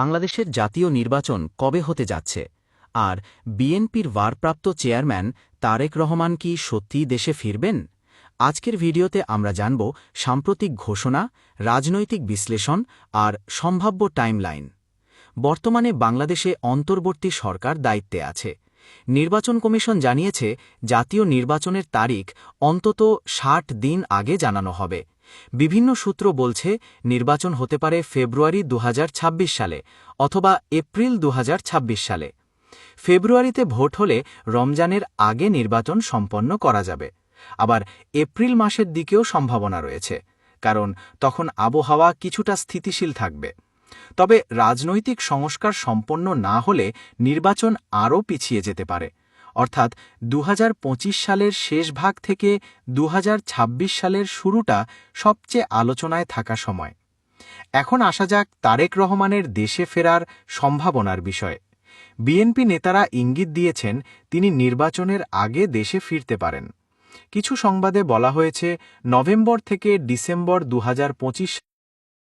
বাংলাদেশের জাতীয় নির্বাচন কবে হতে যাচ্ছে? আর বিএনপির ভারপ্রাপ্ত চেয়ারম্যান তারেক রহমান কি সত্যিই দেশে ফিরবেন? আজকের ভিডিওতে আমরা জানব সাম্প্রতিক ঘোষণা, রাজনৈতিক বিশ্লেষণ আর সম্ভাব্য টাইমলাইন। বর্তমানে বাংলাদেশে অন্তর্বর্তী সরকার দায়িত্বে আছে। নির্বাচন কমিশন জানিয়েছে, জাতীয় নির্বাচনের তারিখ অন্তত ষাট দিন আগে জানানো হবে। বিভিন্ন সূত্র বলছে নির্বাচন হতে পারে ফেব্রুয়ারি দুহাজার ছাব্বিশ সালে অথবা এপ্রিল দুহাজার ছাব্বিশ সালে। ফেব্রুয়ারিতে ভোট হলে রমজানের আগে নির্বাচন সম্পন্ন করা যাবে। আবার এপ্রিল মাসের দিকেও সম্ভাবনা রয়েছে, কারণ তখন আবহাওয়া কিছুটা স্থিতিশীল থাকবে। তবে রাজনৈতিক সংস্কার সম্পন্ন না হলে নির্বাচন আরও পিছিয়ে যেতে পারে। অর্থাৎ দুহাজার পঁচিশ সালের শেষ ভাগ থেকে দুহাজার ছাব্বিশ সালের শুরুটা সবচেয়ে আলোচনায় থাকা সময়। এখন আসা যাক তারেক রহমানের দেশে ফেরার সম্ভাবনার বিষয়ে। বিএনপি নেতারা ইঙ্গিত দিয়েছেন তিনি নির্বাচনের আগে দেশে ফিরতে পারেন। কিছু সংবাদে বলা হয়েছে, নভেম্বর থেকে ডিসেম্বর দু হাজার পঁচিশ